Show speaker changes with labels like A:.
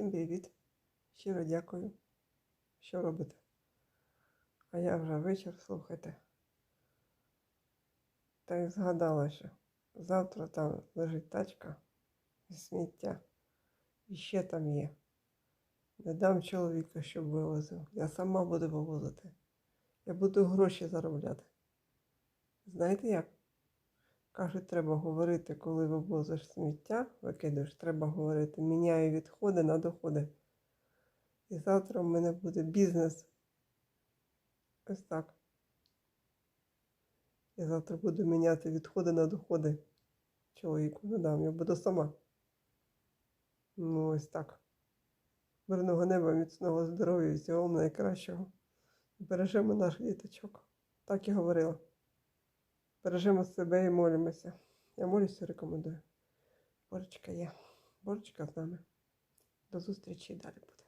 A: Всім привіт. Щиро дякую, що робите. А я вже вечір, слухайте. Та й згадала, що завтра там лежить тачка і сміття. І ще там є. Не дам чоловіка, щоб вивозив. Я сама буду вивозити. Я буду гроші заробляти. Знаєте як? Кажуть, треба говорити, коли вивозиш сміття, викидаєш, треба говорити, міняю відходи на доходи. І завтра в мене буде бізнес. Ось так. Я завтра буду міняти відходи на доходи. Чоловіку не дам, я буду сама. Ну, ось так. Мирного неба, міцного здоров'я, всього найкращого. Бережемо наших діточок. Так і говорила. Бережемо себе і молимося. Я молюся, рекомендую. Борочка є. Борочка з нами. До зустрічі далі.